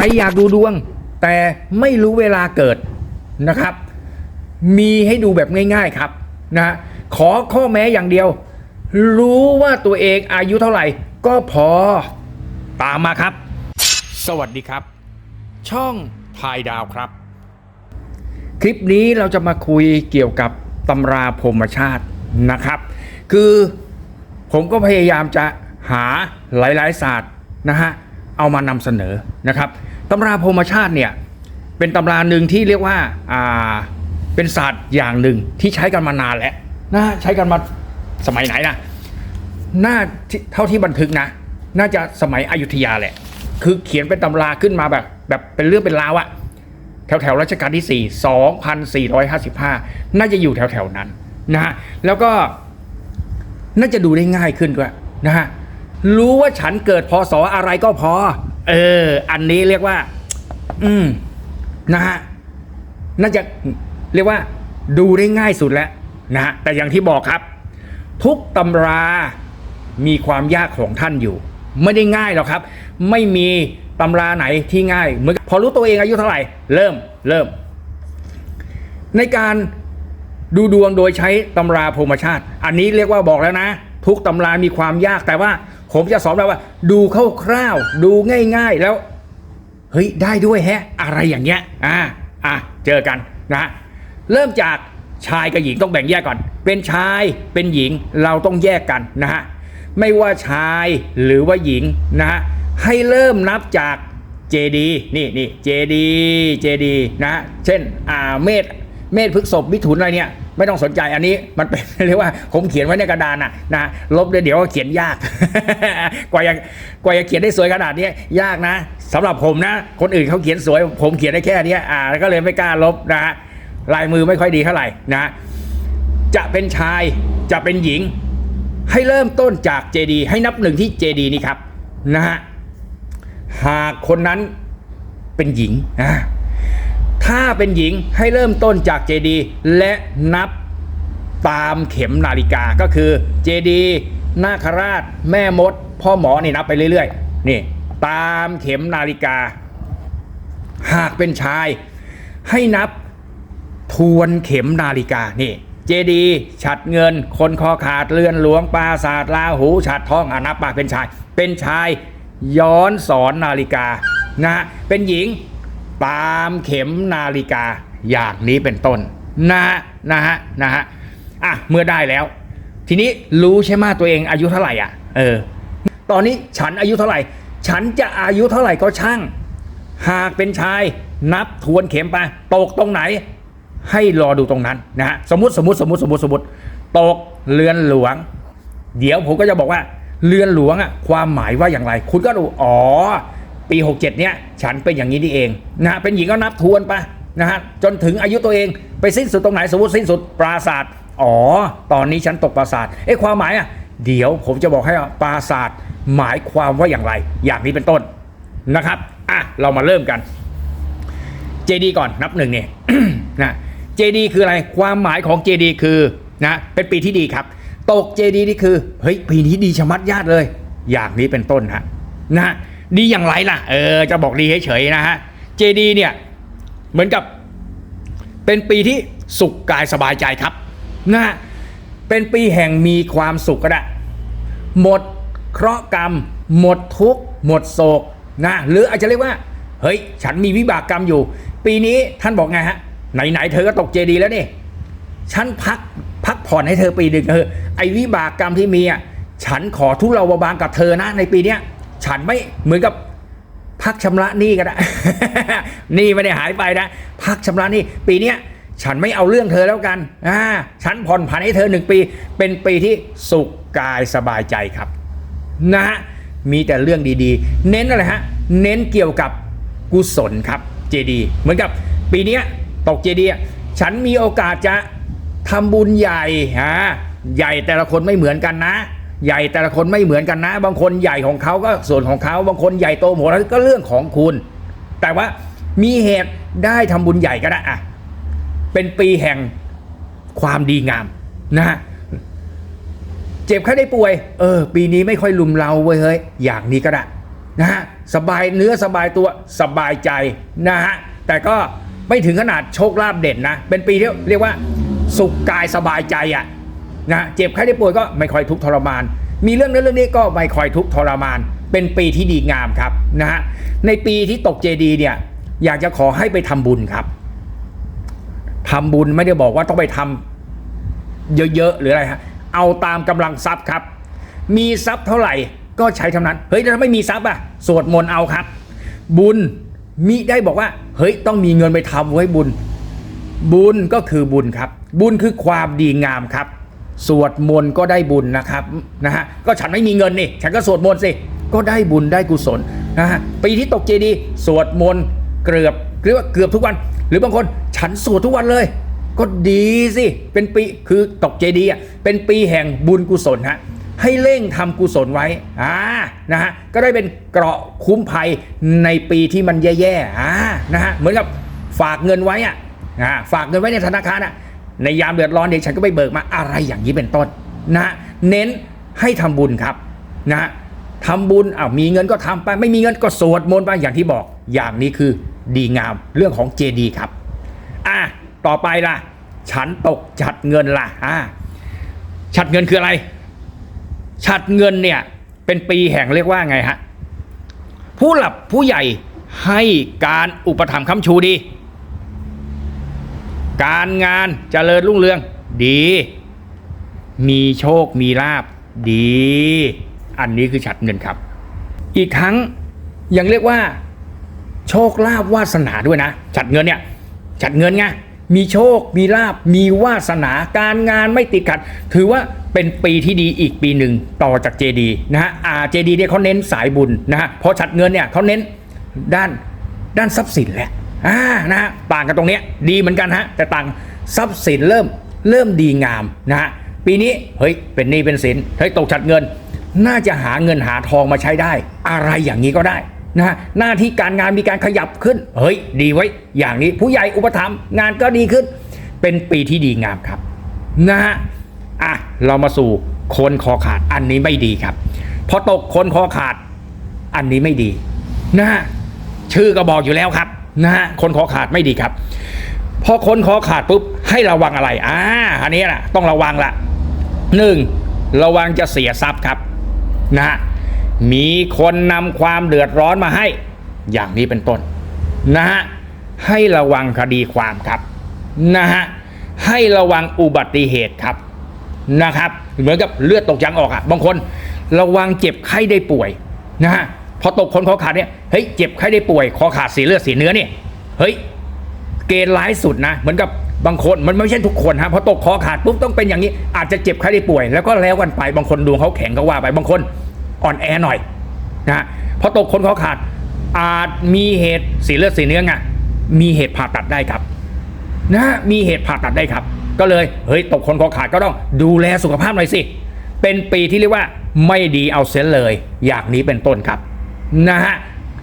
รอยากดูดวง แต่ไม่รู้เวลาเกิดนะครับ มีให้ดูแบบง่าย ๆครับนะขอข้อแม้อย่างเดียว รู้ว่าตัวเองอายุเท่าไหร่ ก็พอตามมาครับ สวัสดีครับ ช่องทายดาวครับ คลิปนี้เราจะมาคุยเกี่ยวกับตำราพรมชาตินะครับ คือผมก็พยายามจะหาหลายๆศาสตร์นะฮะ เอามานำเสนอนะครับตำราพรหมชาติเนี่ยเป็นตำราหนึ่งที่เรียกว่าอ่าเป็นศาสตร์อย่างหนึ่งที่ใช้กันมานานแล้วนะใช้กันมาสมัยไหนนะน่าเท่าที่บันทึกนะ น่าจะสมัยอยุธยาแหละ คือเขียนเป็นตำราขึ้นมาแบบแบบเป็นเรื่องเป็นราวอะแถวแถวรัชกาลที่ 4 2,455 น่าจะอยู่แถวแถวนั้นนะฮะแล้วก็น่าจะดูได้ง่ายขึ้นด้วยนะฮะ รู้ว่าฉันเกิดพศอะไรก็พอ เออ อันนี้เรียกว่า อืม นะฮะ น่าจะเรียกว่า ดูได้ง่ายสุดแล้วนะฮะ แต่อย่างที่บอกครับ ทุกตำรามีความยากของท่านอยู่ ไม่ได้ง่ายหรอกครับ ไม่มีตำราไหนที่ง่ายเหมือนพอรู้ตัวเองอายุเท่าไหร่ เริ่ม เริ่ม ในการดูดวงโดยใช้ตำราพรหมชาติ อันนี้เรียกว่าบอกแล้วนะ ทุกตำรามีความยากแต่ว่า ผมจะสอนแล้วว่า ดูคร่าวๆดูง่ายๆแล้ว เฮ้ย ได้ด้วยแฮะ อะไรอย่างเงี้ยอ่าอะเจอกันนะเริ่มจากชายกับหญิงต้องแบ่งแยกก่อน เป็นชายเป็นหญิงเราต้องแยกกันนะฮะไม่ว่าชายหรือว่าหญิงนะฮะให้เริ่มนับจากเจดีนี่นี่เจดีเจดีนะเช่นอ่าเมษเมษพฤกษบมิถุนอะไรเนี่ย ไม่ต้องสนใจอันนี้มันเป็นเรียกว่าผมเขียนไว้ในกระดานนะนะลบเลยเดี๋ยวเขียนยาก กว่าจะกว่าจะเขียนได้สวยขนาดนี้ยากนะสำหรับผมนะ คนอื่นเขาเขียนสวย ผมเขียนได้แค่นี้อ่าก็เลยไม่กล้าลบนะฮะลายมือไม่ค่อยดีเท่าไหร่นะจะเป็นชายจะเป็นหญิง ให้เริ่มต้นจากเจดีให้นับหนึ่งที่เจดีนี้ครับนะฮะหากคนนั้นเป็นหญิงอ่า ถ้าเป็นหญิงให้เริ่มต้นจากเจดีและนับตามเข็มนาฬิกาก็คือเจดีนาคราช แม่มด พ่อหมอนี่นับไปเรื่อยๆ นี่ ตามเข็มนาฬิกา หากเป็นชาย ให้นับทวนเข็มนาฬิกานี่เจดีฉัดเงิน คนคอขาดเรือนหลวงปราศาสตร์ลาหูฉัดทองอนับมากเป็นชาย เป็นชายย้อนสอนนาฬิกานะเป็นหญิง ตามเข็มนาฬิกาอย่างนี้เป็นต้นนะนะฮะนะฮะอะเมื่อได้แล้ว ทีนี้รู้ใช่ไหมตัวเองอายุเท่าไหร่อะเออตอนนี้ฉันอายุเท่าไหร่ ฉันจะอายุเท่าไหร่ก็ช่าง หากเป็นชายนับทวนเข็มไปตกตรงไหน ให้รอดูตรงนั้นนะฮะสมมติสมมติสมมติสมมติสมมติตกเรือนหลวง เดี๋ยวผมก็จะบอกว่า เรือนหลวงอะความหมายว่าอย่างไร คุณก็ดูอ๋อ ปี 67 เนี้ยฉันเป็นอย่างนี้นี่เองนะฮะเป็นหญิงก็นับทวนไปนะฮะจนถึงอายุตัวเองไปสิ้นสุดตรงไหนสมมติสิ้นสุดปราศาสตร์อ๋อ ตอนนี้ฉันตกปราศาสตร์เอ๊ะความหมายอะเดี๋ยวผมจะบอกให้ปราศาสตร์หมายความว่าอย่างไร อย่างนี้เป็นต้นนะครับอะเรามาเริ่มกันเจดีก่อนนับหนึ่งเนี่ยนะเจดีคืออะไรความหมายของเจดีคือนะเป็นปีที่ดีครับ ตกเจดีนี่คือเฮ้ยปีนี้ดีชะมัดญาติเลย อย่างนี้เป็นต้นฮะนะฮะ ดีอย่างไรล่ะ เออ จะบอกดีเฉยๆนะฮะเจดีเนี่ย เหมือนกับเป็นปีที่สุขกายสบายใจครับนะฮะเป็นปีแห่งมีความสุขก็ได้หมดเคราะห์กรรม หมดทุกข์หมดโศกนะหรืออาจจะเรียกว่า เฮ้ย ฉันมีวิบากกรรมอยู่ ปีนี้ท่านบอกไงฮะ ไหนๆเธอก็ตกเจดีแล้วนี่ฉันพักพักผ่อนให้เธอปีหนึ่งเออไอวิบากกรรมที่มีอะฉันขอทุเลาเบาบางกับเธอนะในปีเนี้ย ฉันไม่เหมือนกับพักชำระหนี้ก็ได้ หนี้ไม่ได้หายไปนะ พักชำระหนี้ปีเนี้ยฉันไม่เอาเรื่องเธอแล้วกันอ่าฉันผ่อนผันให้เธอหนึ่งปี เป็นปีที่สุขกายสบายใจครับ นะฮะ มีแต่เรื่องดีๆ เน้นอะไรฮะ เน้นเกี่ยวกับกุศลครับ เจดี เหมือนกับปีเนี้ยตกเจดี ฉันมีโอกาสจะทำบุญใหญ่ฮะใหญ่แต่ละคนไม่เหมือนกันนะ ใหญ่แต่ละคนไม่เหมือนกันนะ บางคนใหญ่ของเขาก็ส่วนของเขาบางคนใหญ่โตโหมแล้วก็เรื่องของคุณ แต่ว่ามีเหตุได้ทำบุญใหญ่ก็ได้อะเป็นปีแห่งความดีงามนะฮะเจ็บแค่ได้ป่วย เออ ปีนี้ไม่ค่อยลุมเราเว้ยเฮ้ยอย่างนี้ก็ได้นะฮะสบายเนื้อสบายตัวสบายใจนะฮะแต่ก็ไม่ถึงขนาดโชคลาภเด่นนะ เป็นปีที่เรียกว่า สุขกายสบายใจอะ นะเจ็บไข้ได้ป่วยก็ไม่ค่อยทุกข์ทรมาน มีเรื่องนั้นเรื่องนี้ก็ไม่ค่อยทุกข์ทรมาน เป็นปีที่ดีงามครับนะฮะในปีที่ตกเจดีเนี่ยอยากจะขอให้ไปทำบุญครับทำบุญไม่ได้บอกว่าต้องไปทำเยอะๆหรืออะไรฮะเอาตามกำลังทรัพย์ครับ มีทรัพย์เท่าไหร่ก็ใช้เท่านั้น เฮ้ยถ้าไม่มีทรัพย์อะสวดมนต์เอาครับ บุญมิได้บอกว่า เฮ้ยต้องมีเงินไปทำไว้บุญ บุญก็คือบุญครับ บุญคือความดีงามครับ สวดมนต์ก็ได้บุญนะครับนะฮะก็ฉันไม่มีเงินนี่ฉันก็สวดมนต์สิก็ได้บุญได้กุศลนะฮะปีที่ตกเจดีสวดมนต์เกือบเรียกว่าเกือบทุกวัน หรือบางคนฉันสวดทุกวันเลย ก็ดีสิเป็นปีคือตกเจดีอะเป็นปีแห่งบุญกุศลฮะให้เร่งทำกุศลไว้อ่านะฮะก็ได้เป็นเกราะคุ้มภัยในปีที่มันแย่ๆอ่านะฮะเหมือนกับฝากเงินไว้อะอ่าฝากเงินไว้ในธนาคารอะ ในยามเดือดร้อนเดี๋ยวฉันก็ไปเบิกมาอะไรอย่างนี้เป็นต้นนะเน้นให้ทำบุญครับนะทำบุญอ้าวมีเงินก็ทำไป ไม่มีเงินก็สวดมนต์ไปอย่างที่บอก อย่างนี้คือดีงามเรื่องของเจดีครับอะต่อไปล่ะ ฉันตกฉัดเงินล่ะอ่าฉัดเงินคืออะไรฉัดเงินเนี่ยเป็นปีแห่งเรียกว่าไงฮะผู้หลับผู้ใหญ่ให้การอุปถัมภ์ค้ำชูดี การงานเจริญรุ่งเรือง ดี มีโชคมีลาบดี อันนี้คือฉัดเงินครับ อีกครั้งยังเรียกว่า โชคลาภวาสนาด้วยนะ ฉัดเงินเนี่ย ฉัดเงินไงมีโชค มีลาบ มีวาสนา การงานไม่ติดขัด ถือว่าเป็นปีที่ดีอีกปีหนึ่งต่อจากเจดีนะฮะอ่าเจดีเนี่ยเขาเน้นสายบุญนะฮะพอฉัดเงินเนี่ยเขาเน้นด้านด้านทรัพย์สินแหละ อ่านะฮะต่างกันตรงเนี้ยดีเหมือนกันฮะแต่ต่างทรัพย์สินเริ่มเริ่มดีงามนะฮะปีนี้เฮ้ยเป็นหนี้เป็นสินเฮ้ยตกฉัดเงิน น่าจะหาเงินหาทองมาใช้ได้ อะไรอย่างนี้ก็ได้นะฮะหน้าที่การงานมีการขยับขึ้น เฮ้ย ดีไว้ อย่างนี้ผู้ใหญ่อุปถัมภ์งานก็ดีขึ้น เป็นปีที่ดีงามครับนะฮะอะเรามาสู่คนคอขาดอันนี้ไม่ดีครับ พอตกคนคอขาดอันนี้ไม่ดีนะฮะชื่อก็บอกอยู่แล้วครับ นะฮะคนคอขาดไม่ดีครับ พอคนคอขาดปุ๊บให้ระวังอะไรอ่าอันนี้แหละต้องระวังละหนึ่งระวังจะเสียทรัพย์ครับนะฮะมีคนนำความเดือดร้อนมาให้ อย่างนี้เป็นต้นนะฮะให้ระวังคดีความครับนะฮะให้ระวังอุบัติเหตุครับนะครับ เหมือนกับเลือดตกยางออกอะบางคนระวังเจ็บไข้ได้ป่วยนะฮะ พอตกคนคอขาดเนี่ยเฮ้ยเจ็บไข้ได้ป่วยคอขาดสีเลือดสีเนื้อเนี่ยเฮ้ยเกณฑ์ร้ายสุดนะเหมือนกับบางคนมันไม่ใช่ทุกคนฮะพอตกคอขาดปุ๊บต้องเป็นอย่างนี้ อาจจะเจ็บไข้ได้ป่วย แล้วก็แล้วกันไปบางคนดวงเขาแข็งก็ว่าไปบางคนอ่อนแอหน่อยนะพอตกคนคอขาดอาจมีเหตุสีเลือดสีเนื้อไงมีเหตุผ่าตัดได้ครับนะมีเหตุผ่าตัดได้ครับ ก็เลยเฮ้ยตกคนคอขาดก็ต้องดูแลสุขภาพหน่อยสิเป็นปีที่เรียกว่าไม่ดีเอาเสียเลย อย่างนี้เป็นต้นครับ นะฮะ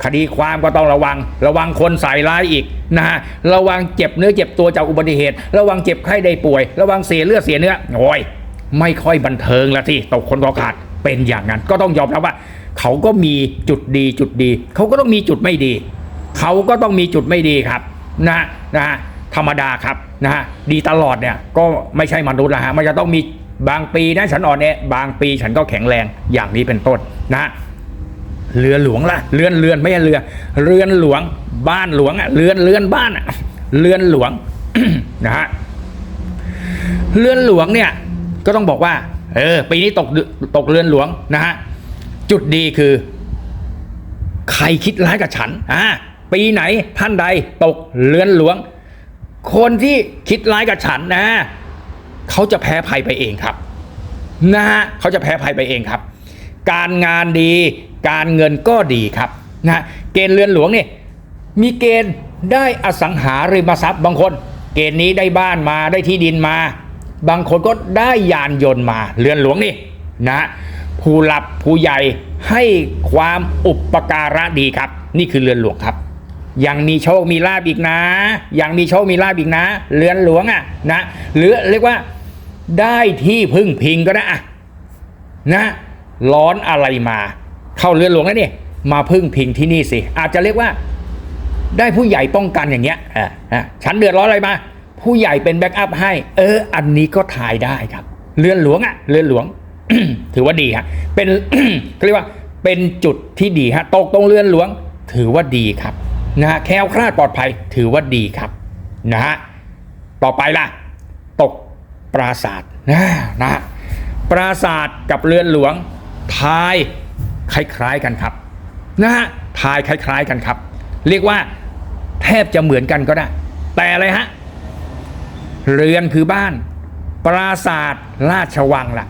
คดีความก็ต้องระวัง ระวังคนใส่ร้ายอีกนะฮะระวังเจ็บเนื้อเจ็บตัวจากอุบัติเหตุ ระวังเจ็บไข้ได้ป่วย ระวังเสียเลือดเสียเนื้อโอ้ยไม่ค่อยบันเทิงละที่ตกคนคอขาดเป็นอย่างนั้น ก็ต้องยอมรับว่า เขาก็มีจุดดีจุดดี เขาก็ต้องมีจุดไม่ดี เขาก็ต้องมีจุดไม่ดีครับนะนะฮะธรรมดาครับนะฮะดีตลอดเนี่ยก็ไม่ใช่มนุษย์ละฮะมันจะต้องมีบางปีนะฉันอ่อนแอบางปีฉันก็แข็งแรงอย่างนี้เป็นต้นนะ เรือหลวงล่ะเรือนเรือนไม่ใช่เรือ เรือนหลวงบ้านหลวงอะเรือนเรือนบ้านอะเรือนหลวงนะฮะเรือนหลวงเนี่ยก็ต้องบอกว่า เออปีนี้ตกตกเรือนหลวงนะฮะจุดดีคือ ใครคิดร้ายกับฉันอ่าปีไหนท่านใดตกเรือนหลวง คนที่คิดร้ายกับฉันนะเขาจะแพ้ภัยไปเองครับนะฮะเขาจะแพ้ภัยไปเองครับ การงานดี การเงินก็ดีครับนะเกณฑ์เรือนหลวงเนี่ยมีเกณฑ์ได้อสังหาริมทรัพย์บางคน เกณฑ์นี้ได้บ้านมาได้ที่ดินมา บางคนก็ได้ยานยนต์มาเรือนหลวงนี่นะผู้หลับผู้ใหญ่ให้ความอุปการะดีครับ นี่คือเรือนหลวงครับ ยังมีโชคมีลาบอีกนะ ยังมีโชคมีลาบอีกนะ เรือนหลวงอะนะหรือเรียกว่าได้ที่พึ่งพิงก็ได้อะนะร้อนอะไรมา เข้าเรือนหลวงแล้วนี่มาพึ่งพิงที่นี่สิ อาจจะเรียกว่าได้ผู้ใหญ่ป้องกันอย่างเงี้ยอ่าอ่าฉันเดือดร้อนอะไรมา ผู้ใหญ่เป็นแบ็กอัพให้ เออ อันนี้ก็ทายได้ครับ เรือนหลวงอะเรือนหลวง ถือว่าดีฮะ เป็นเรียกว่าเป็นจุดที่ดีฮะ ตกตรงเรือนหลวง ถือว่าดีครับนะฮะแคล้วคลาดปลอดภัยถือว่าดีครับนะฮะ ต่อไปล่ะ ตกปราศาสตร์นะนะฮะปราศาสตร์กับเรือนหลวงทาย คล้ายๆกันครับนะฮะทายคล้าย ๆกันครับ เรียกว่าแทบจะเหมือนกันก็ได้ แต่อะไรฮะเรือนคือบ้าน ปราศาสตร์ราชวังล่ะ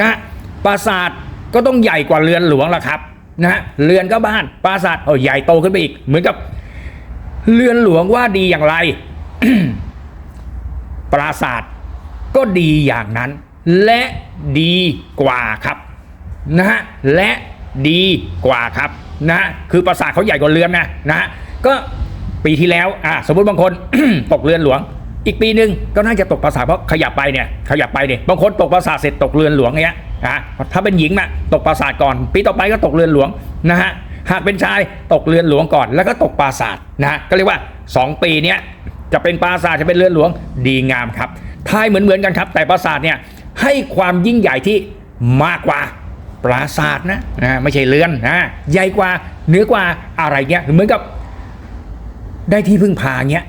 นะปราสาทก็ต้องใหญ่กว่าเรือนหลวงล่ะครับนะฮะเรือนก็บ้านปราสาทโอ้ใหญ่โตขึ้นไปอีก เหมือนกับเรือนหลวงว่าดีอย่างไร ปราสาทก็ดีอย่างนั้น และดีกว่าครับ นะฮะและดีกว่าครับนะคือปราสาทเขาใหญ่กว่าเรือนนะนะฮะก็ปีที่แล้วอะสมมติบางคน ตกเรือนหลวง อีกปีหนึ่งก็น่าจะตกปราสาทเพราะขยับไปเนี่ยขยับไปเนี่ยบางคนตกปราสาทเสร็จตกเรือนหลวงเงี้ยอะถ้าเป็นหญิงน่ะตกปราสาทก่อน ปีต่อไปก็ตกเรือนหลวงนะฮะหากเป็นชายตกเรือนหลวงก่อน แล้วก็ตกปราสาทนะฮะก็เรียกว่าสองปีเนี้ยจะเป็นปราสาทจะเป็นเรือนหลวงดีงามครับทายเหมือนเหมือนกันครับ แต่ปราสาทเนี่ยให้ความยิ่งใหญ่ที่มากกว่า ปราสาทนะนะไม่ใช่เรือนนะใหญ่กว่าเหนือกว่าอะไรเงี้ยเหมือนกับได้ที่พึ่งพาเงี้ย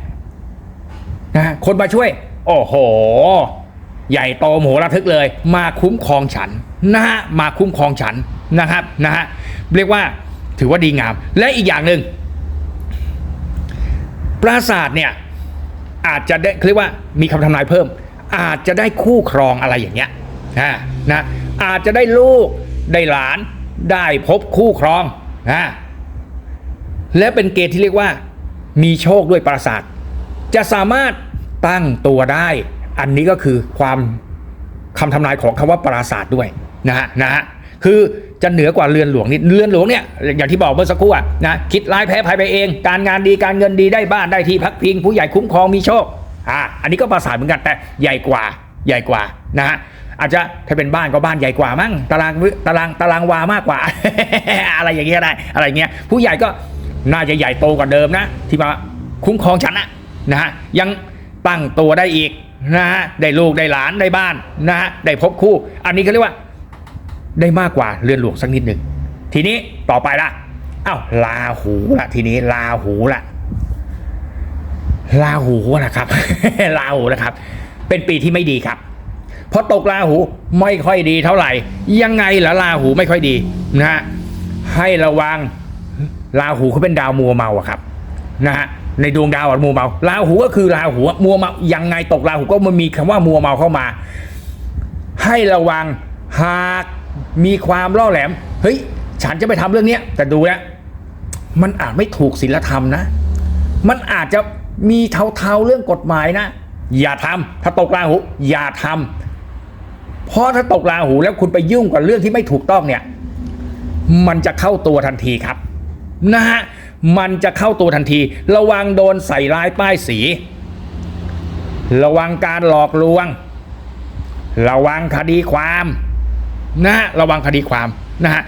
นะคนมาช่วย โอ้โห ใหญ่โตโมโหระทึกเลย มาคุ้มครองฉันนะฮะมาคุ้มครองฉันนะครับนะฮะเรียกว่าถือว่าดีงาม และอีกอย่างหนึ่งปราสาทเนี่ยอาจจะได้เรียกว่ามีคำทำนายเพิ่ม อาจจะได้คู่ครองอะไรอย่างเงี้ยนะนะอาจจะได้ลูก ได้หลานได้พบคู่ครองนะและเป็นเกณฑ์ที่เรียกว่า มีโชคด้วยปราสาทจะสามารถตั้งตัวได้ อันนี้ก็คือความคำทำนายของคำว่าปราสาทด้วยนะฮะนะฮะคือจะเหนือกว่าเรือนหลวงนิดเรือนหลวงเนี่ยอย่างที่บอกเมื่อสักครู่อะนะคิดร้ายแพ้ภัยไปเอง การงานดีการเงินดีได้บ้านได้ที่พักพิง ผู้ใหญ่คุ้มครองมีโชคอ่าอันนี้ก็ปราสาทเหมือนกันแต่ใหญ่กว่าใหญ่กว่านะฮะ อาจจะถ้าเป็นบ้านก็บ้านใหญ่กว่ามั้งตารางวิตารางตารางวามากกว่า อะไรอย่างเงี้ยได้อะไรเงี้ยผู้ใหญ่ก็น่าจะใหญ่โตกว่าเดิมนะ ที่มาคุ้มครองฉันนะนะฮะยังตั้งตัวได้อีกนะฮะได้ลูกได้หลานได้บ้านนะฮะได้พบคู่ อันนี้เขาเรียกว่าได้มากกว่าเรือนหลวงสักนิดหนึ่งทีนี้ต่อไปละอ้าวลาหูละทีนี้ลาหูละลาหูนะครับลาหูนะครับ เป็นปีที่ไม่ดีครับ พราะตกลาหูไม่ค่อยดีเท่าไหร่ ยังไงล่ะลาหูไม่ค่อยดีนะฮะให้ระวังลาหูเขาเป็นดาวมัวเมาอะครับนะฮะในดวงดาวมัวเมาลาหูก็คือลาหูมัวเมายังไงตกลาหูก็มันมีคำว่ามัวเมาเข้ามา ให้ระวังหากมีความล่อแหลม เฮ้ย ฉันจะไปทำเรื่องเนี้ยแต่ดูแล้วมันอาจไม่ถูกศีลธรรมนะ มันอาจจะมีเทาๆเรื่องกฎหมายนะ อย่าทำถ้าตกราหูอย่าทำ เพราะถ้าตกราหูแล้วคุณไปยุ่งกับเรื่องที่ไม่ถูกต้องเนี่ย มันจะเข้าตัวทันทีครับนะฮะมันจะเข้าตัวทันที ระวังโดนใส่ร้ายป้ายสี ระวังการหลอกลวง ระวังคดีความนะฮะระวังคดีความนะฮะ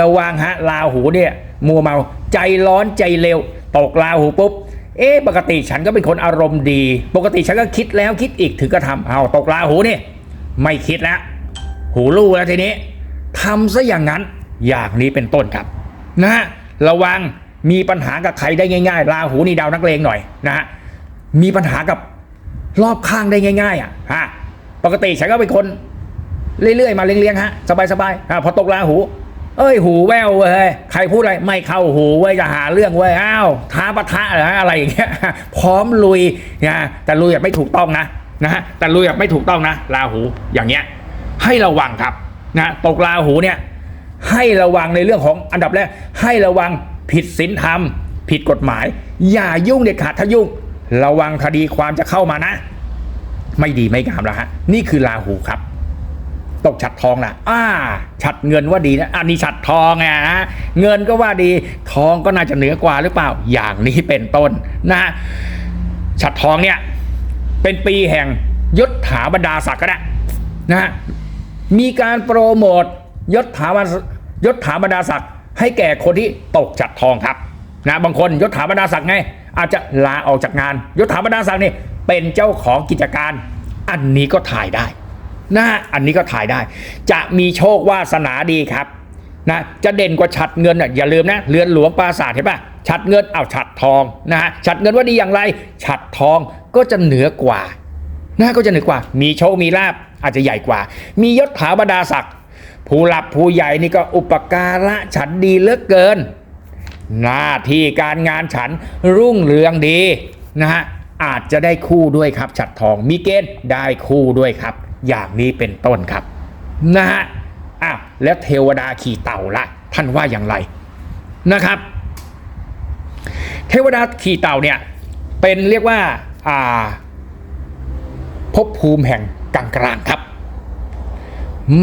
ระวังฮะลาหูเนี่ยมัวเมาใจร้อนใจเร็ว ตกลาหูปุ๊บเอ๊ะปกติฉันก็เป็นคนอารมณ์ดี ปกติฉันก็คิดแล้วคิดอีกถึงก็ทำเอาตกลาหูเนี่ย ไม่คิดแล้วหูลู่แล้วทีนี้ทำซะอย่างนั้นอย่างนี้เป็นต้นครับนะฮะระวังมีปัญหากับใครได้ง่ายๆลาหูนี่ดาวนักเลงหน่อยนะฮะมีปัญหากับรอบข้างได้ง่าย ๆ อะฮะปกติฉันก็เป็นคน เรื่อยๆ มาเลี้ยงๆฮะสบายๆอะพอตกลาหู เอ้ยหูแววเว้ยใครพูดอะไรไม่เข้าหูเว้ยจะหาเรื่องเว้ยอ้าวท้าปะทะออะไรอย่างเงี้ยพร้อมลุยนะแต่ลุยแบบไม่ถูกต้องนะ นะฮะแต่ลุยแบบไม่ถูกต้องนะลาหูอย่างเงี้ยให้ระวังครับนะตกลาหูเนี่ยให้ระวังในเรื่องของอันดับแรกให้ระวังผิดศีลธรรม ผิดกฎหมาย อย่ายุ่งเด็ดขาดถ้ายุ่ง ระวังคดีความจะเข้ามานะ ไม่ดีไม่งามแล้วฮะนี่คือลาหูครับ ตกฉัดทองละอ่าฉัดเงินว่าดีนะอันนี้ฉัดทองไงฮะเงินก็ว่าดีทองก็น่าจะเหนือกว่าหรือเปล่า อย่างนี้เป็นต้นนะฉัดทองเนี่ย เป็นปีแห่งยศถาบรรดาศักดิ์ก็ได้นะฮะมีการโปรโมทยศถาบรรยศถาบรรดาศักดิ์ให้แก่คนที่ตกจากทองครับนะบางคนยศถาบรรดาศักดิ์ไง อาจจะลาออกจากงานยศถาบรรดาศักดิ์นี่เป็นเจ้าของกิจการ อันนี้ก็ถ่ายได้นะอันนี้ก็ถ่ายได้ จะมีโชควาสนาดีครับนะจะเด่นกว่าฉัดเงินอะอย่าลืมนะเรือนหลวงปราสาทเห็นปะฉัดเงินเอาฉัดทองนะฮะฉัดเงินว่าดีอย่างไร ฉัดทอง ก็จะเหนือกว่านะก็จะเหนือกว่า มีโชคมีลาบอาจจะใหญ่กว่า มียศถาบรรดาศักดิ์ผู้หลับผู้ใหญ่นี่ก็อุปการะฉันดีเหลือเกิน หน้าที่การงานฉันรุ่งเรืองดีนะฮะอาจจะได้คู่ด้วยครับฉัดทองมีเกณฑ์ได้คู่ด้วยครับ อย่างนี้เป็นต้นครับนะฮะอ้าวแล้วเทวดาขี่เต่าล่ะท่านว่าอย่างไรนะครับ เทวดาขี่เต่าเนี่ยเป็นเรียกว่า อ่าภพภูมิแห่งกลางกลางๆครับ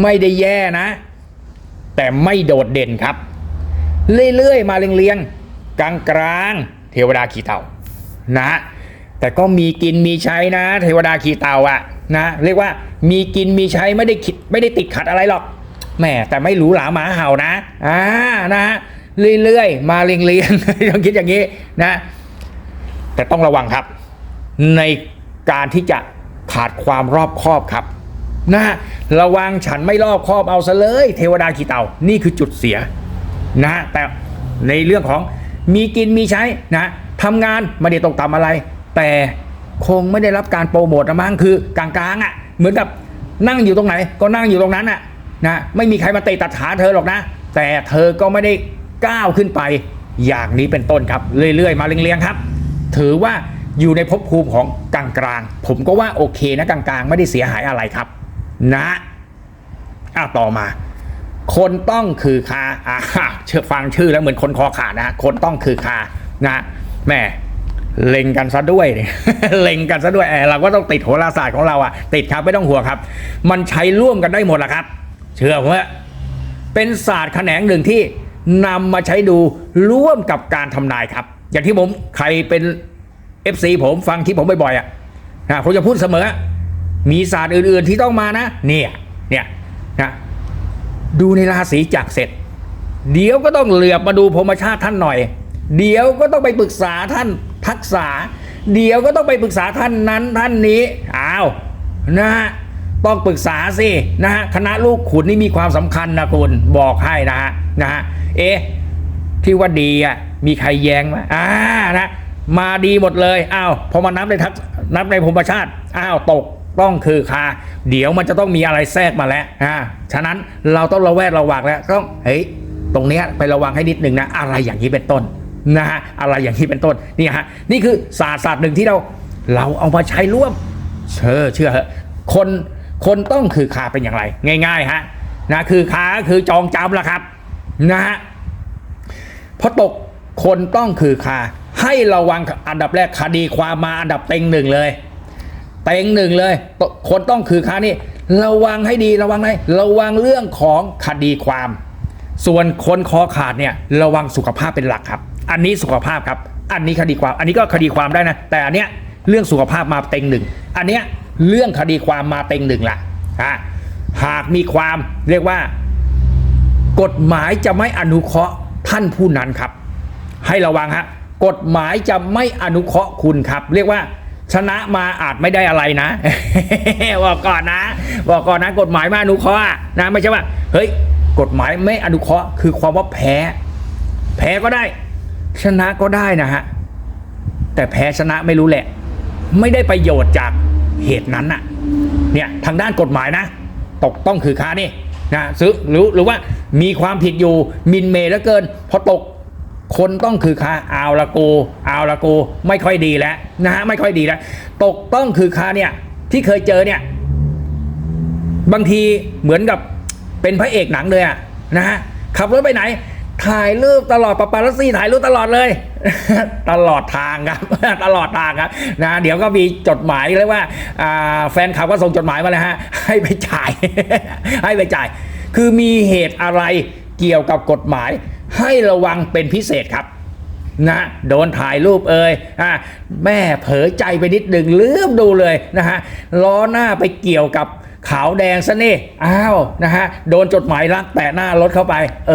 ไม่ได้แย่นะ แต่ไม่โดดเด่นครับ เรื่อยๆ มาเรียงๆกลางกลางๆเทวดาขี่เต่านะ แต่ก็มีกินมีใช้นะ เทวดาขี่เต่าอะนะ เรียกว่ามีกินมีใช้ไม่ได้คิดไม่ได้ติดขัดอะไรหรอกแหมแต่ไม่หรูหราหมาเห่านะอ่านะฮะเรื่อยๆ มาเรียงๆต้องคิดอย่างนี้นะ แต่ต้องระวังครับ ในการที่จะขาดความรอบคอบครับนะระวังฉันไม่รอบคอบเอาซะเลย เทวดาขีเต่านี่คือจุดเสียนะแต่ในเรื่องของมีกินมีใช้นะทำงานไม่ได้ตกต่ำอะไร แต่คงไม่ได้รับการโปรโมทนะมั้งคือกลางๆอะ เหมือนกับนั่งอยู่ตรงไหน ก็นั่งอยู่ตรงนั้นอะนะไม่มีใครมาเตะตัดขาเธอหรอกนะ แต่เธอก็ไม่ได้ก้าวขึ้นไป อย่างนี้เป็นต้นครับ เรื่อยๆ มาเรียงๆครับ ถือว่า อยู่ในภพภูมิของกลางๆ ผมก็ว่าโอเคนะกลางๆ ไม่ได้เสียหายอะไรครับ นะอะต่อมา คนต้องคือคาอ่าเชื่อฟังชื่อแล้วเหมือนคนคอขาดนะคนต้องคือคานะแม่เล็งกันซะด้วยเล็งกันซะด้วยแอเราก็ต้องติดโหราศาสตร์ของเราอะติดครับไม่ต้องห่วงครับ มันใช้ร่วมกันได้หมดแหละครับ เชื่อผมว่าเป็นศาสตร์แขนงหนึ่งที่นำมาใช้ดูร่วมกับการทำนายครับ อย่างที่ผมใครเป็น FC ผมฟังคลิปผมบ่อยๆอะนะผมจะพูดเสมอ มีศาสตร์อื่นๆที่ต้องมานะ เนี่ยเนี่ยนะดูในราศีจักเสร็จ เดี๋ยวก็ต้องเหลือบมาดูพรมชาติท่านหน่อย เดี๋ยวก็ต้องไปปรึกษาท่านทักษะเดี๋ยวก็ต้องไปปรึกษาท่านนั้นท่านนี้อ้าวนะฮะต้องปรึกษาสินะฮะคณะลูกขุนนี่มีความสำคัญนะคุณบอกให้นะฮะนะฮะเอ๊ะที่ว่าดีอะมีใครแย้งไหมอ่านะ มาดีหมดเลยอ้าวพอมานับในทักนับในภูมิชาติอ้าวตกต้องคือคา เดี๋ยวมันจะต้องมีอะไรแทรกมาแล้วอ่าฉะนั้นเราต้องระแวดระวังแล้วต้องเฮ้ยตรงเนี้ยไประวังให้นิดหนึ่งนะอะไรอย่างนี้เป็นต้นนะฮะอะไรอย่างนี้เป็นต้นนี่ฮะนี่คือศาสตร์ศาสตร์หนึ่งที่เราเราเอามาใช้ร่วมเชื่อเชื่อคนคนต้องคือคาเป็นอย่างไร ง่ายๆฮะนะคือคาคือจองจำละครับนะฮะพอตกคนต้องคือคา ให้ระวังอันดับแรกคดีความมาอันดับเต็งหนึ่งเลย เต็งหนึ่งเลย คนต้องคือคานี่ระวังให้ดีระวังอะไรระวังเรื่องของคดีความ ส่วนคนคอขาดเนี่ยระวังสุขภาพเป็นหลักครับ อันนี้สุขภาพครับ อันนี้คดีความ อันนี้ก็คดีความได้นะ แต่อันเนี้ยเรื่องสุขภาพมาเต็งหนึ่งอันเนี้ยเรื่องคดีความมาเต็งหนึ่งละอะหากมีความเรียกว่า กฎหมายจะไม่อนุเคราะห์ท่านผู้นั้นครับ ให้ระวังฮะ กฎหมายจะไม่อนุเคราะห์คุณครับ เรียกว่าชนะมาอาจไม่ได้อะไรนะบอกก่อนนะบอกก่อนนะกฎหมายไม่อนุเคราะห์นะไม่ใช่ว่าเฮ้ยกฎหมายไม่อนุเคราะห์คือความว่าแพ้ แพ้ก็ได้ ชนะก็ได้นะฮะแต่แพ้ชนะไม่รู้แหละ ไม่ได้ประโยชน์จากเหตุนั้นน่ะเนี่ยทางด้านกฎหมายนะ ตกต้องคือค้านี่นะซื้อหรือหรือว่ามีความผิดอยู่มินเมย์แล้วเกินพอตก คนต้องคือค้าเอาละกูเอาละกูไม่ค่อยดีแล้วนะฮะไม่ค่อยดีแล้วตกต้องคือค้าเนี่ยที่เคยเจอเนี่ย บางทีเหมือนกับเป็นพระเอกหนังเลยอะนะฮะขับรถไปไหน ถ่ายรูปตลอดปาปารัสซี่ถ่ายรูปตลอดเลย ตลอดทางครับ ตลอดทางครับนะเดี๋ยวก็มีจดหมายเลยว่าแฟนคลับก็ส่งจดหมายมาเลยฮะให้ไปจ่าย ให้ไปจ่าย คือมีเหตุอะไรเกี่ยวกับกฎหมาย ให้ระวังเป็นพิเศษครับนะโดนถ่ายรูปเอ่ยอะแม่เผลอใจไปนิดหนึ่งลืมดูเลยนะฮะล้อหน้าไปเกี่ยวกับขาวแดงซะนี่อ้าวนะฮะโดนจดหมายรักแตะหน้ารถเข้าไป เอ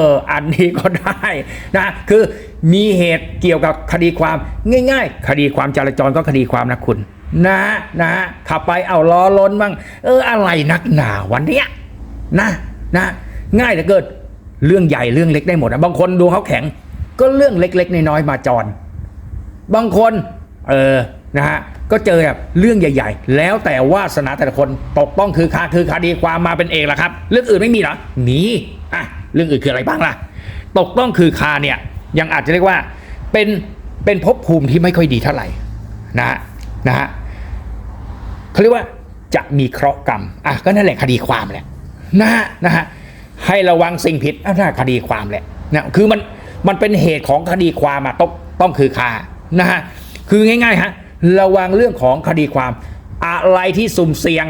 อ อันนี้ก็ได้นะคือมีเหตุเกี่ยวกับคดีความง่าย ๆ คดีความจราจรก็คดีความนะคุณนะนะขับไปเอาล้อล้นบ้างเอออะไรนักหนาวันเนี้ยนะนะง่ายเหลือเกิน เรื่องใหญ่เรื่องเล็กได้หมดนะบางคนดูเขาแข็ง ก็เรื่องเล็กๆน้อยๆมาจร บางคนเออนะฮะก็เจอแบบเรื่องใหญ่ ๆ แล้วแต่วาสนาแต่ละคนตกต้องคือคาคือคาดีความมาเป็นเองละครับ เรื่องอื่นไม่มีหรอมีอะเรื่องอื่นคืออะไรบ้างล่ะ ตกต้องคือคาเนี่ยยังอาจจะเรียกว่าเป็นเป็นภพภูมิที่ไม่ค่อยดีเท่าไหร่นะฮะนะฮะเขาเรียกว่าจะมีเคราะห์กรรมอะก็นั่นแหละคดีความแหละนะฮะนะฮะ ให้ระวังสิ่งผิดอะน่าคดีความแหละนะคือมันมันเป็นเหตุของคดีความอะต้องต้องคือคานะฮะคือง่ายๆฮะระวังเรื่องของคดีความ อะไรที่สุ่มเสี่ยง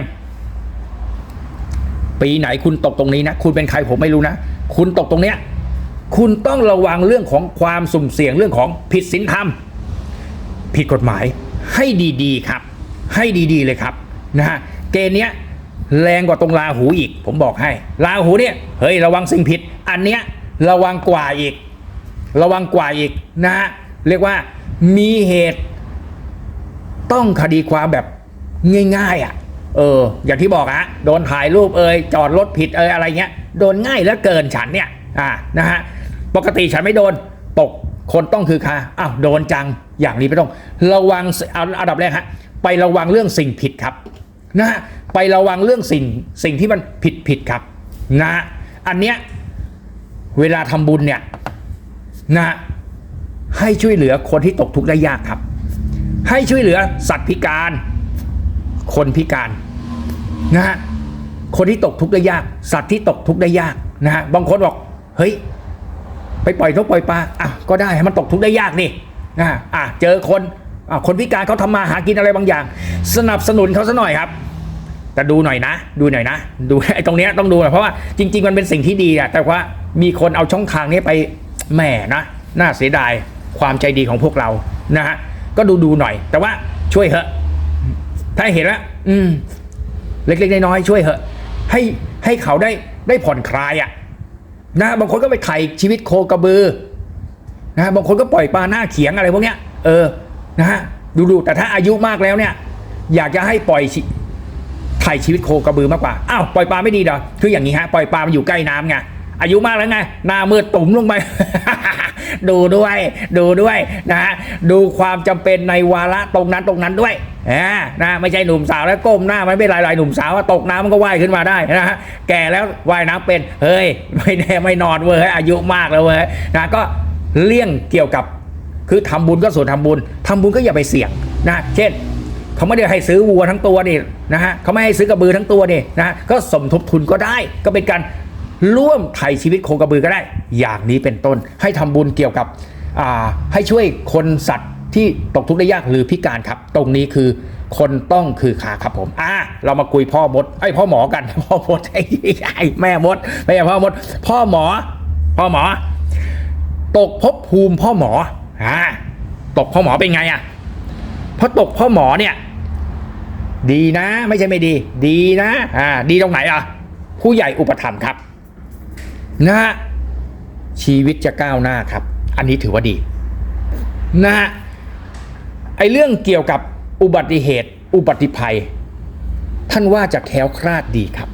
ปีไหนคุณตกตรงนี้นะคุณเป็นใครผมไม่รู้นะคุณตกตรงเนี้ยคุณต้องระวังเรื่องของความสุ่มเสี่ยงเรื่องของผิดศีลธรรม ผิดกฎหมายให้ดีๆครับ ให้ดีๆเลยครับนะฮะเกณฑ์เนี้ย แรงกว่าตรงลาหูอีก ผมบอกให้ลาหูเนี่ยเฮ้ยระวังสิ่งผิด อันเนี้ยระวังกว่าอีก ระวังกว่าอีกนะฮะเรียกว่ามีเหตุ ต้องคดีความแบบง่ายๆอะ เออ อย่างที่บอกอะโดนถ่ายรูปเอยจอดรถผิดเอยอะไรเงี้ยโดนง่ายเหลือเกินฉันเนี่ยอ่านะฮะปกติฉันไม่โดนตกคนต้องคือคาอ้าวโดนจังอย่างนี้ไม่ต้อง ระวังเอาอันดับแรกฮะไประวังเรื่องสิ่งผิดครับ นะฮะไประวังเรื่องสิ่งสิ่งที่มันผิดผิดครับนะอันเนี้ยเวลาทำบุญเนี่ยนะให้ช่วยเหลือคนที่ตกทุกข์ได้ยากครับ ให้ช่วยเหลือสัตว์พิการ คนพิการนะฮะคนที่ตกทุกข์ได้ยาก สัตว์ที่ตกทุกข์ได้ยากนะฮะบางคนบอกเฮ้ยไปปล่อยนกปล่อยปลาอะก็ได้ให้มันตกทุกข์ได้ยากนี่นะอะเจอคนอะคนพิการเขาทำมาหากินอะไรบางอย่าง สนับสนุนเขาซะหน่อยครับ แต่ดูหน่อยนะ ดูหน่อยนะ ดูไอ้ตรงเนี้ยต้องดูหน่อยเพราะว่าจริง ๆ มันเป็นสิ่งที่ดีอะแต่ว่ามีคนเอาช่องทางนี้ไปแหม่นะ น่าเสียดายความใจดีของพวกเรานะฮะก็ดูดูหน่อย แต่ว่าช่วยเถอะถ้าเห็นแล้วอืม เล็กๆน้อยๆช่วยเถอะ ให้ให้เขาได้ได้ผ่อนคลายอะนะบางคนก็ไปไถ่ชีวิตโคกระบือนะบางคนก็ปล่อยปลาหน้าเขียงอะไรพวกเนี้ย เออนะฮะดูดูแต่ถ้าอายุมากแล้วเนี่ย อยากจะให้ปล่อย ชีถ่ายชีวิตโคกระบือมากกว่าอ้าวปล่อยปลาไม่ดีเหรอคืออย่างนี้ฮะปล่อยปลามันอยู่ใกล้น้ำไงอายุมากแล้วไงหน้ามืดตุ่มลงไป ดูด้วยดูด้วยนะฮะดูความจำเป็นในวาระตรงนั้นตรงนั้นด้วยอ่านะไม่ใช่หนุ่มสาวแล้วก้มหน้ามันไม่ลายลายหนุ่มสาวว่าตกน้ำมันก็ว่ายขึ้นมาได้นะฮะแก่แล้วว่ายน้ำเป็นเฮ้ยไม่แน่ไม่นอนเว้ยอายุมากแล้วเว้ยนะก็เลี่ยงเกี่ยวกับ คือทำบุญก็ส่วนทำบุญทำบุญก็อย่าไปเสี่ยงนะเช่น เขาไม่ได้ให้ซื้อวัวทั้งตัวนี่นะฮะเขาไม่ให้ซื้อกระบือทั้งตัวนี่นะฮะก็สมทบทุนก็ได้ ก็เป็นการร่วมไถ่ชีวิตโคกระบือก็ได้ อย่างนี้เป็นต้นให้ทำบุญเกี่ยวกับให้ช่วยคนสัตว์ที่ตกทุกข์ได้ยากหรือพิการครับ ตรงนี้คือคนต้องคือขาครับผมอ่าเรามาคุยพ่อมดไอ้พ่อหมอกันพ่อมดไอ้ไอ้แม่มดไม่ใช่พ่อมด พ่อหมอ พ่อหมอ ตกภพภูมิพ่อหมออ่าตกพ่อหมอเป็นไงอะ เพราะตกพ่อหมอเนี่ย ดีนะ ไม่ใช่ไม่ดี ดีนะ อ่า ดีตรงไหนอะ ผู้ใหญ่อุปถัมภ์ครับนะฮะชีวิตจะก้าวหน้าครับ อันนี้ถือว่าดีนะฮะไอเรื่องเกี่ยวกับอุบัติเหตุ อุบัติภัย ท่านว่าจะแคล้วคลาดดีครับ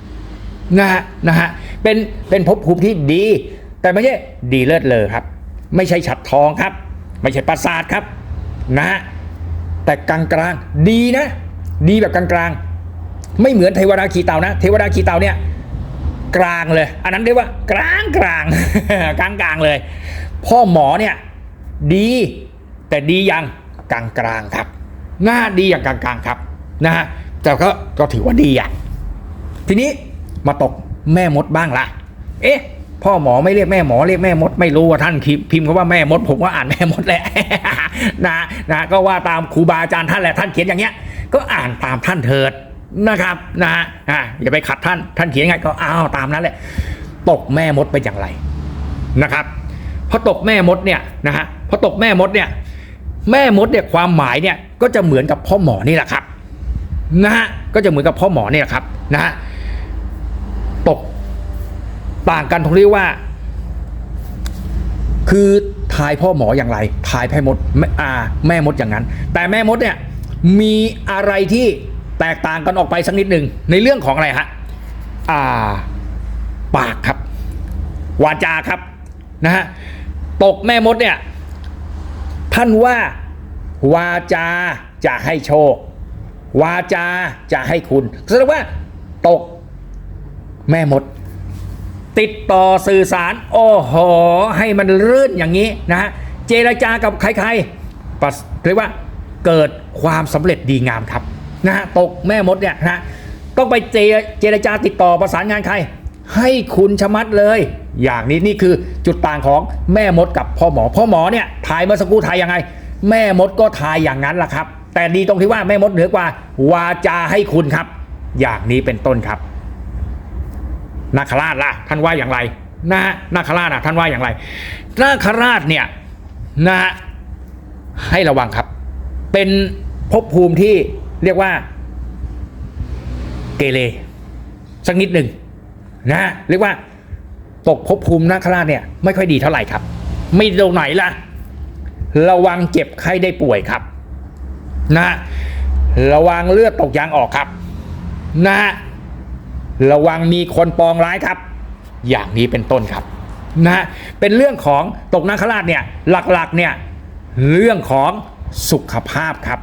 นะฮะนะฮะเป็นเป็นภพภูมิที่ดี แต่ไม่ใช่ดีเลิศเลอครับ ไม่ใช่ฉัดทองครับ ไม่ใช่ปราสาทครับนะฮะ แต่กลางกลางๆดีนะ ดีแบบกลางกลางๆไม่เหมือนเทวดาขี่เต่านะ เทวดาขี่เต่าเนี่ยกลางเลย อันนั้นเรียกว่ากลางกลางกลางกลางเลย พ่อหมอเนี่ยดีแต่ดีอย่างกลางกลางครับ หน้าดีอย่างกลางกลางครับนะฮะแต่ก็ก็ถือว่าดีอะทีนี้มาตกแม่มดบ้างละเอ๊ะ พ่อหมอไม่เรียกแม่หมอเรียกแม่มดไม่รู้ว่าท่านพิมพ์เขาว่าแม่มด ผมก็อ่านแม่มดแหละนะนะก็ว่าตามครูบาอาจารย์ท่านแหละท่านเขียนอย่างเงี้ย ก็อ่านตามท่านเถิดนะครับนะอ่าอย่าไปขัดท่านท่านเขียนยังไงก็อ้าวตามนั้นแหละ ตกแม่มดไปอย่างไรนะครับพอตกแม่มดเนี่ยนะฮะพอตกแม่มดเนี่ยแม่มดเนี่ยความหมายเนี่ยก็จะเหมือนกับพ่อหมอนี่แหละครับนะฮะก็จะเหมือนกับพ่อหมอเนี่ยครับนะฮะ ต่างกันตรงที่ว่า คือทายพ่อหมออย่างไร ทายแพ่มดแม่อ่า แม่มดอย่างนั้น แต่แม่มดเนี่ยมีอะไรที่แตกต่างกันออกไปสักนิดหนึ่งในเรื่องของอะไรฮะอ่า ปากครับ วาจาครับนะฮะตกแม่มดเนี่ย ท่านว่า วาจาจะให้โชค วาจาจะให้คุณแสดงว่า ตกแม่มด ติดต่อสื่อสารโอ้โหให้มันรื่นอย่างนี้นะฮะเจรจากับใครๆปเรียกว่าเกิดความสำเร็จดีงามครับนะฮะตกแม่มดเนี่ยนะต้องไปเจเจรจาติดต่อประสานงานใคร ให้คุณชะมัดเลย อย่างนี้นี่คือจุดต่างของแม่มดกับพ่อหมอ พ่อหมอเนี่ยทายเมื่อสักครู่ทายยังไง แม่มดก็ทายอย่างนั้นแหละครับ แต่ดีตรงที่ว่าแม่มดเหนือกว่า วาจาให้คุณครับ อย่างนี้เป็นต้นครับ นาคราชล่ะท่านว่าอย่างไรนะฮะนาคราชอะท่านว่าอย่างไรนาคราชเนี่ยนะฮะให้ระวังครับ เป็นภพภูมิที่เรียกว่า เกเรสักนิดหนึ่งนะฮะเรียกว่า ตกภพภูมินาคราชเนี่ยไม่ค่อยดีเท่าไหร่ครับ ไม่ตรงไหนล่ะ ระวังเจ็บไข้ได้ป่วยครับนะระวังเลือดตกยางออกครับ นะฮะ ระวังมีคนปองร้ายครับ อย่างนี้เป็นต้นครับนะเป็นเรื่องของตกนาคราชเนี่ยหลักๆเนี่ยเรื่องของสุขภาพครับ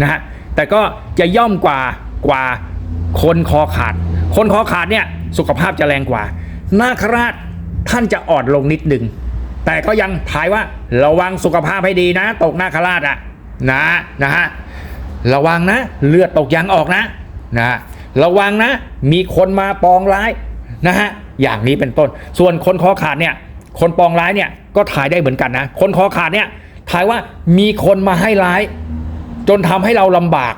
นะฮะแต่ก็จะย่อมกว่ากว่าคนคอขาด คนคอขาดเนี่ยสุขภาพจะแรงกว่า นาคราชท่านจะอ่อนลงนิดหนึ่งแต่ก็ยังทายว่าระวังสุขภาพให้ดีนะ ตกนาคราชอะนะนะฮะระวังนะเลือดตกยางออกนะนะ ระวังนะ มีคนมาปองร้ายนะฮะอย่างนี้เป็นต้น ส่วนคนคอขาดเนี่ย คนปองร้ายเนี่ยก็ถ่ายได้เหมือนกันนะ คนคอขาดเนี่ยถ่ายว่ามีคนมาให้ร้าย จนทำให้เราลำบาก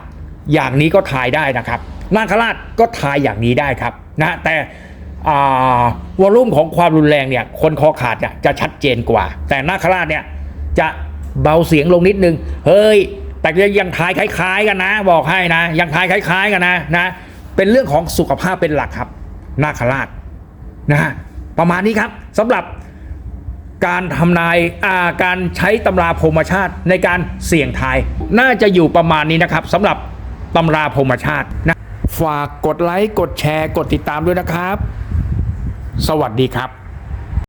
อย่างนี้ก็ทายได้นะครับนาคราชก็ทายอย่างนี้ได้ครับนะแต่วอลลุ่มของความรุนแรงเนี่ยคนคอขาดเนี่ยจะชัดเจนกว่า แต่นาคราชเนี่ยจะเบาเสียงลงนิดนึง เฮ้ย แต่ยังทายคล้าย ๆ กันนะ บอกให้นะ ยังทายคล้าย ๆ กันนะนะ เป็นเรื่องของสุขภาพเป็นหลักครับ นาคราชนะฮะประมาณนี้ครับสำหรับการทำนายอาการใช้ตำราพรมชาติในการเสี่ยงทาย น่าจะอยู่ประมาณนี้นะครับสำหรับตำราพรมชาตินะฝากกดไลค์กดแชร์กดติดตามด้วยนะครับ สวัสดีครับ